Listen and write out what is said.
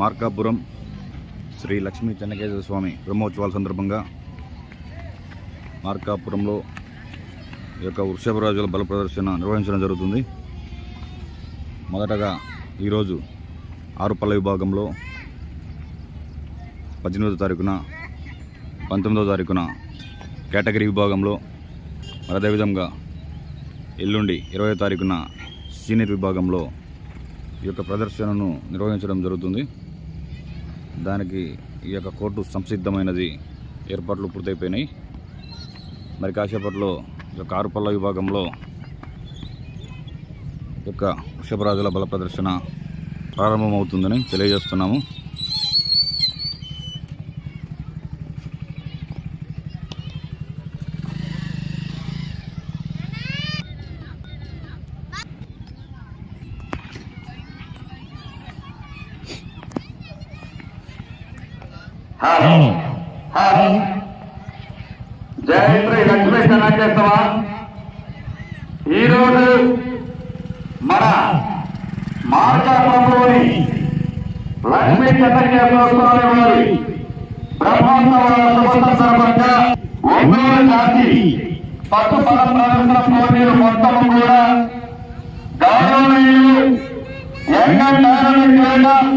మార్కాపురం శ్రీ లక్ష్మీ చెన్నకేశ్వర స్వామి బ్రహ్మోత్సవాల సందర్భంగా మార్కాపురంలో ఈ యొక్క వృషభరాజుల బల ప్రదర్శన నిర్వహించడం జరుగుతుంది. మొదటగా ఈరోజు ఆరుపల్ల విభాగంలో పద్దెనిమిదో తారీఖున పంతొమ్మిదో తారీఖున కేటగిరీ విభాగంలో మరి అదేవిధంగా ఎల్లుండి ఇరవై తారీఖున సీనియర్ విభాగంలో ఈ యొక్క ప్రదర్శనను నిర్వహించడం జరుగుతుంది. దానికి ఈ యొక్క కోర్టు సంసిద్ధమైనది ఏర్పాట్లు పూర్తయిపోయినాయి. మరి కాసేపట్లో ఈ యొక్క ఆరుపల్ల విభాగంలో ఈ యొక్క వృషభరాజుల బల ప్రదర్శన ప్రారంభమవుతుందని తెలియజేస్తున్నాము. హలో. హలో. జై శ్రీ లక్ష్మీ చెన్నకేశవ ఈరోజు మన మార్గాపురంలోని లక్ష్మీ చెన్నకేశవ స్వామి వారి సందర్భంగా ఒంగోలు జాతి పట్టు పోటీలు మొత్తం కూడా గౌరవనీయులు నియోజకవర్గం